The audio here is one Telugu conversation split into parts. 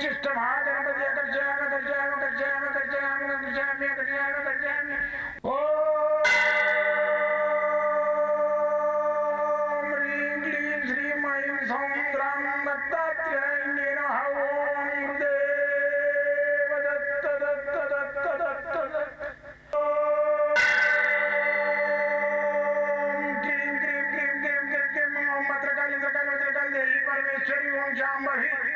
चिष्ट महागणपति अकर्षयाम अकर्षयाम अकर्षयाम अकर्षयाम क्रीं क्रीं परमेश्वरी ओम शाम्भवी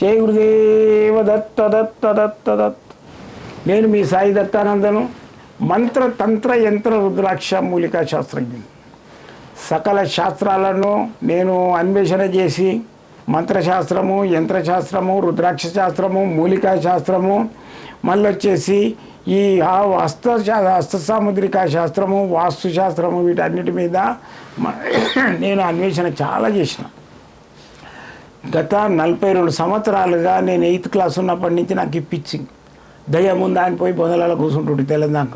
జై గురుదేవ దత్త దత్త దత్త దత్త. నేను మీ సాయి దత్తానందను మంత్ర తంత్ర యంత్ర రుద్రాక్ష మూలికా శాస్త్రజ్ఞుని. సకల శాస్త్రాలను నేను అన్వేషణ చేసి మంత్రశాస్త్రము యంత్రశాస్త్రము రుద్రాక్ష శాస్త్రము మూలికా శాస్త్రము మళ్ళీ వచ్చేసి ఈ హస్త హస్త సాముద్రిక శాస్త్రము వాస్తు శాస్త్రము వీటన్నిటి మీద నేను అన్వేషణ చాలా చేసిన. గత నలభై రెండు సంవత్సరాలుగా నేను ఎయిత్ క్లాస్ ఉన్నప్పటి నుంచి నాకు ఈ పిచ్చింగ్. దయ్యం ఉందా అని పోయి బొందలలో కూర్చుంటుంటే తెలంగాణ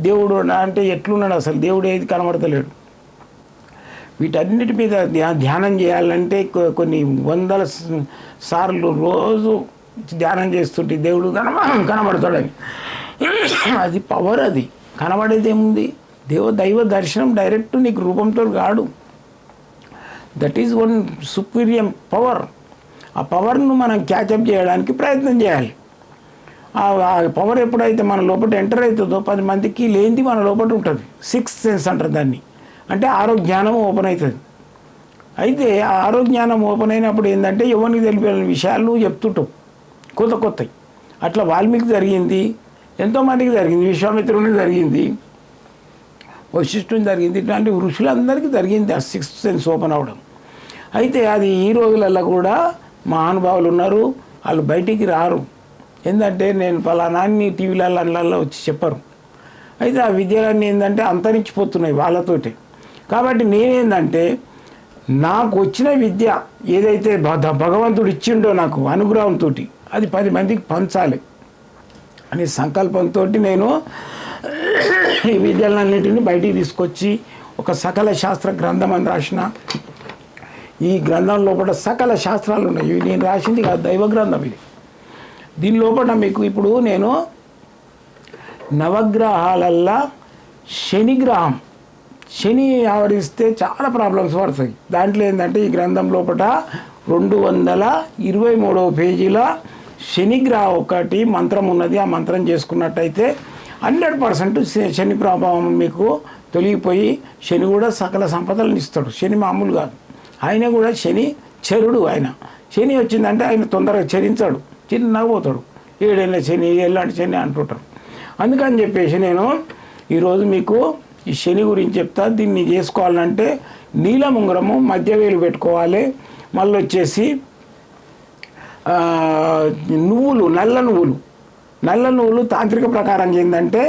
దేవుడు అంటే ఎట్లున్నాడు అసలు? దేవుడు ఏది కనబడతలేడు. వీటన్నిటి మీద ధ్యానం చేయాలంటే కొన్ని వందల సార్లు రోజు ధ్యానం చేస్తుంటే దేవుడు కనబ కనబడతాడని. అది పవర్ అది. కనబడేది ఏముంది దేవ దైవ దర్శనం డైరెక్ట్ నీకు రూపంతో కాడు. That is one superior power ఆ పవర్ను మనం క్యాచప్ చేయడానికి ప్రయత్నం చేయాలి. ఆ పవర్ ఎప్పుడైతే మన లోపల ఎంటర్ అవుతుందో పది మందికి లేనిది మన లోపల ఉంటుంది. సిక్స్త్ సెన్స్ అంటారు దాన్ని. అంటే ఆరోగ్యానం ఓపెన్ అవుతుంది. అయితే ఆ ఆరోగ్యానం ఓపెన్ అయినప్పుడు ఏంటంటే ఎవరికి తెలిపిన విషయాలు నువ్వు చెప్తుంటావు కొత్త కొత్తవి అట్లా వాల్మీకి జరిగింది ఎంతోమందికి జరిగింది విశ్వామిత్రునికి జరిగింది వశిష్ఠుని జరిగింది ఇట్లాంటి ఋషులందరికీ జరిగింది ఆ సిక్స్త్ సెన్స్ ఓపెన్ అవ్వడం అయితే అది ఈ రోజులలో కూడా మహానుభావులు ఉన్నారు వాళ్ళు బయటికి రారు. ఏంటంటే నేను పలానాన్ని టీవీలలో వచ్చి చెప్పరు. అయితే ఆ విద్యలన్నీ ఏంటంటే అంతరించిపోతున్నాయి వాళ్ళతోటి. కాబట్టి నేనేందంటే నాకు వచ్చిన విద్య ఏదైతే భ- భగవంతుడు ఇచ్చిండో నాకు అనుగ్రహంతో అది పది మందికి పంచాలి అనే సంకల్పంతో నేను ఈ విద్యలన్నింటినీ బయటికి తీసుకొచ్చి ఒక సకల శాస్త్ర గ్రంథం అని రాసిన ఈ గ్రంథం లోపల సకల శాస్త్రాలు ఉన్నాయి. నేను రాసింది కాదు దైవ గ్రంథం ఇది. దీని లోపల మీకు ఇప్పుడు నేను నవగ్రహాలల్లా శని గ్రహం శని ఆవరిస్తే చాలా ప్రాబ్లమ్స్ పడతాయి. దాంట్లో ఏంటంటే ఈ గ్రంథం లోపల రెండు వందల ఇరవై మూడవ పేజీల శనిగ్రహ ఒకటి మంత్రం ఉన్నది. ఆ మంత్రం చేసుకున్నట్టయితే హండ్రెడ్ పర్సెంట్ శని ప్రభావం మీకు తొలగిపోయి శని కూడా సకల సంపదలను ఇస్తాడు. శని మామూలు కాదు. ఆయన కూడా శని చరుడు ఆయన. శని వచ్చిందంటే ఆయన తొందరగా చరించాడు. చిన్నగా పోతాడు. ఏడేళ్ళ శని ఎలాంటి శని అంటుంటారు. అందుకని చెప్పేసి నేను ఈరోజు మీకు ఈ శని గురించి చెప్తా. దీన్ని చేసుకోవాలంటే నీలముంగరము మధ్య వేలు పెట్టుకోవాలి. మళ్ళీ వచ్చేసి నువ్వులు నల్ల నువ్వులు. నల్ల నువ్వులు తాంత్రిక ప్రకారం ఏంటంటే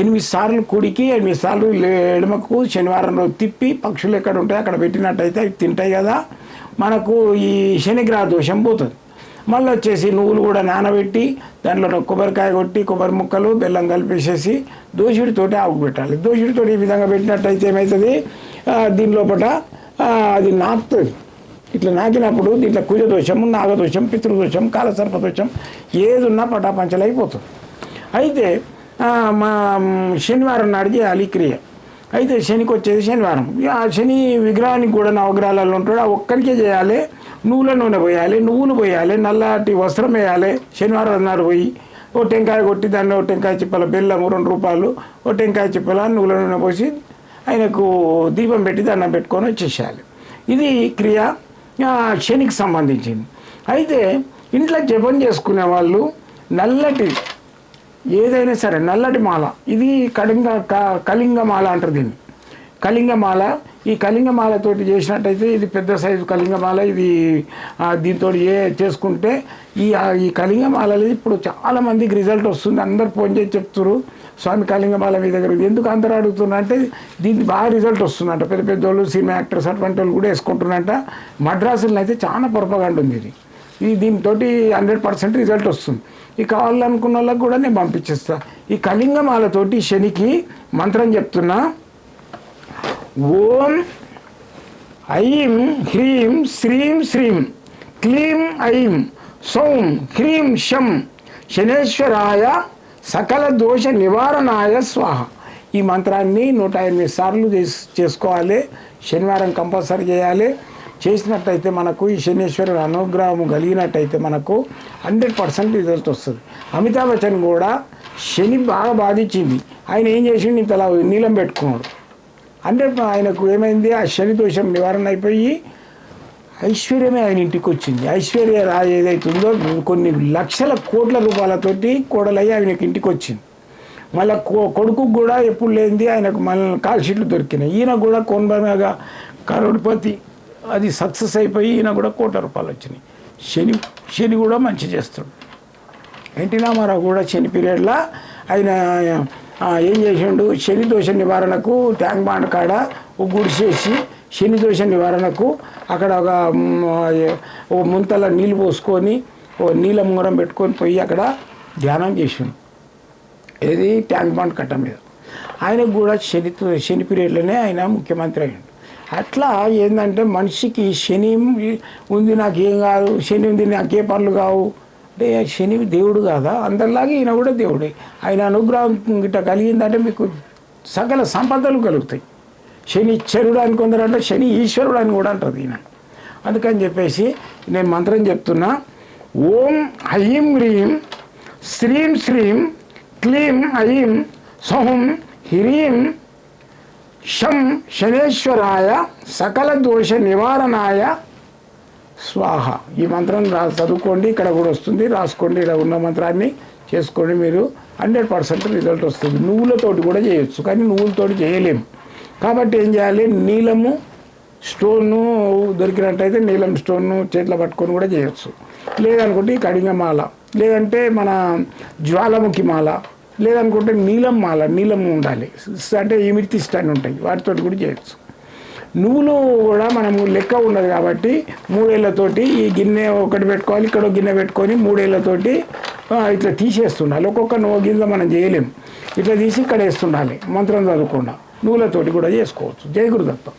ఎనిమిది సార్లు కుడికి ఎనిమిది సార్లు ఎడమకు శనివారం రోజు తిప్పి పక్షులు ఎక్కడ ఉంటాయి అక్కడ పెట్టినట్టయితే అవి తింటాయి కదా. మనకు ఈ శనిగ్రహ దోషం పోతుంది. మళ్ళీ వచ్చేసి నువ్వులు కూడా నానబెట్టి దాంట్లో కొబ్బరికాయ కొట్టి కొబ్బరి ముక్కలు బెల్లం కలిపేసేసి దోషుడితోటి ఆవుకు పెట్టాలి. దోషుడితోటి ఈ విధంగా పెట్టినట్టయితే ఏమవుతుంది దీని లోపల అది నాకుతుంది ఇట్లా నాకినప్పుడు దీంట్లో కుజదోషం నాగదోషం పితృదోషం కాలసర్పదోషం ఏది ఉన్నా పటాపంచలు అయిపోతుంది అయితే మా శనివారం నాడు చేయాలి ఈ క్రియ. అయితే శనికి వచ్చేది శనివారం ఆ శని విగ్రహానికి కూడా నవగ్రహాలలో ఉంటాడు. ఆ ఒక్కరికే చేయాలి. నువ్వుల నూనె పోయాలి నువ్వులు పోయాలి నల్లటి వస్త్రం వేయాలి. శనివారం నాడు పోయి ఓ టెంకాయ కొట్టి దాన్ని ఓ టెంకాయ చిప్పల బెల్లం రెండు రూపాయలు ఓ టెంకాయ చిప్పల నువ్వుల నూనె పోసి ఆయనకు దీపం పెట్టి దండం పెట్టుకొని వచ్చేసేయాలి. ఇది క్రియ. శనికి సంబంధించింది. అయితే ఇంట్లో జపం చేసుకునే వాళ్ళు నల్లటి ఏదైనా సరే నల్లటి మాల. ఇది కళింగ క- కళింగమాల అంటారు దీన్ని. కళింగమాల ఈ కళింగమాలతోటి చేసినట్టయితే ఇది పెద్ద సైజు కళింగమాల ఇది దీంతో ఏ చేసుకుంటే ఈ ఈ కళింగమాలలో ఇప్పుడు చాలామందికి రిజల్ట్ వస్తుంది. అందరు ఫోన్ చేసి చెప్తున్నారు స్వామి కళింగమాల మీ దగ్గర ఎందుకు అందరూ అడుగుతున్నా అంటే దీనికి బాగా రిజల్ట్ వస్తుందంట. పెద్ద పెద్ద వాళ్ళు సినిమా యాక్టర్స్ అటువంటి వాళ్ళు కూడా వేసుకుంటున్నారంట. మద్రాసులో అయితే చాలా పొరపగండ ఉంది ఇది. ఈ దీంతో హండ్రెడ్ పర్సెంట్ రిజల్ట్ వస్తుంది. ఈ కావాలనుకున్న వాళ్ళకి కూడా నేను పంపించేస్తా. ఈ కళింగమాలతోటి శనికి మంత్రం చెప్తున్నా. ఓం ఐం హ్రీం శ్రీం శ్రీం క్లీం ఐం సౌం హ్రీం శం శనేశ్వరాయ సకల దోష నివారణాయ స్వాహ. ఈ మంత్రాన్ని నూట ఎనిమిది సార్లు చేస్- చేసుకోవాలి. శనివారం కంపల్సరీ చేయాలి. చేసినట్టయితే మనకు ఈ శనీశ్వరుడు అనుగ్రహం కలిగినట్టయితే మనకు హండ్రెడ్ పర్సెంట్ రిజల్ట్ వస్తుంది. అమితాబ్ బచ్చన్ కూడా శని బాగా బాధించింది. ఆయన ఏం చేసిండు? ఇంతలా నీలం పెట్టుకున్నాడు. హండ్రెడ్ ఆయనకు ఏమైంది? ఆ శని దోషం నివారణ అయిపోయి ఐశ్వర్యమే ఆయన ఇంటికి వచ్చింది ఐశ్వర్య రాజు ఏదైతుందో కొన్ని లక్షల కోట్ల రూపాయలతోటి కోడలయ్యి ఆయనకి ఇంటికి వచ్చింది మళ్ళీ కొడుకు కూడా ఎప్పుడు లేనిది ఆయనకు మళ్ళీ కాల్ షీట్లు దొరికినాయి. ఈయన కూడా కొనబనగా కరుడుపతి అది సక్సెస్ అయిపోయి ఈయన కూడా కోట్ల రూపాయలు వచ్చినాయి శని శని కూడా మంచి చేస్తాడు. ఎన్టీ రామారావు కూడా శని పీరియడ్లో ఆయన ఏం చేసిండు? శని దోష నివారణకు ట్యాంక్ బాండ్ కాడ ఒక గుడిసేసి శని దోష నివారణకు అక్కడ ఒక ఓ ముంతల నీళ్ళు పోసుకొని ఓ నీళ్ళ మూరం పెట్టుకొని పోయి అక్కడ ధ్యానం చేసిండు. ఏది? ట్యాంక్ బాండ్ కట్ట మీద. ఆయనకు కూడా శని శని పీరియడ్లోనే ఆయన ముఖ్యమంత్రి అయ్యాడు. అట్లా ఏంటంటే మనిషికి శని ఉంది నాకేం కాదు శని ఉంది నాకే పనులు కావు. అంటే శని దేవుడు కాదా? అందరిలాగే ఈయన కూడా దేవుడే. ఆయన అనుగ్రహం గిట్ట కలిగిందంటే మీకు సకల సంపదలు కలుగుతాయి. శని అని కొందరు అంటారు శని ఈశ్వరుడు అని కూడా అంటారు ఈయన. అందుకని చెప్పేసి నేను మంత్రం చెప్తున్నా ఓం ఐం హ్రీం శ్రీం శ్రీం క్లీం ఐం సహుం హ్రీం శం శనేశ్వరాయ సకల దోష నివారణాయ స్వాహ. ఈ మంత్రం రా చదువుకోండి ఇక్కడ కూడా వస్తుంది రాసుకోండి ఇక్కడ ఉన్న మంత్రాన్ని చేసుకోండి మీరు. హండ్రెడ్ పర్సెంట్ రిజల్ట్ వస్తుంది. నువ్వులతోటి కూడా చేయొచ్చు కానీ నువ్వులతోటి చేయలేము కాబట్టి ఏం చేయాలి? నీలము స్టోను దొరికినట్టయితే నీలం స్టోన్ను చేతిలో పట్టుకొని కూడా చేయొచ్చు. లేదనుకుంటే ఈ కడింగమాల లేదంటే మన జ్వాలముఖి మాల. లేదనుకుంటే నీలం మాల నీలం ఉండాలి. అంటే ఇమిర్తిస్ట్ అని ఉంటాయి. వాటితోటి కూడా చేయొచ్చు. నువ్వులు కూడా మనము లెక్క ఉండదు కాబట్టి మూడేళ్ళతోటి ఈ గిన్నె ఒకటి పెట్టుకోవాలి ఇక్కడ గిన్నె పెట్టుకొని మూడేళ్ళతోటి ఇట్లా తీసేస్తుండాలి. ఒక్కొక్క నువ్వు గింజ మనం చేయలేం. ఇట్లా తీసి ఇక్కడ వేస్తుండాలి. మంత్రం చదవకుండా. నువ్వులతోటి కూడా చేసుకోవచ్చు. జయగురుదత్తం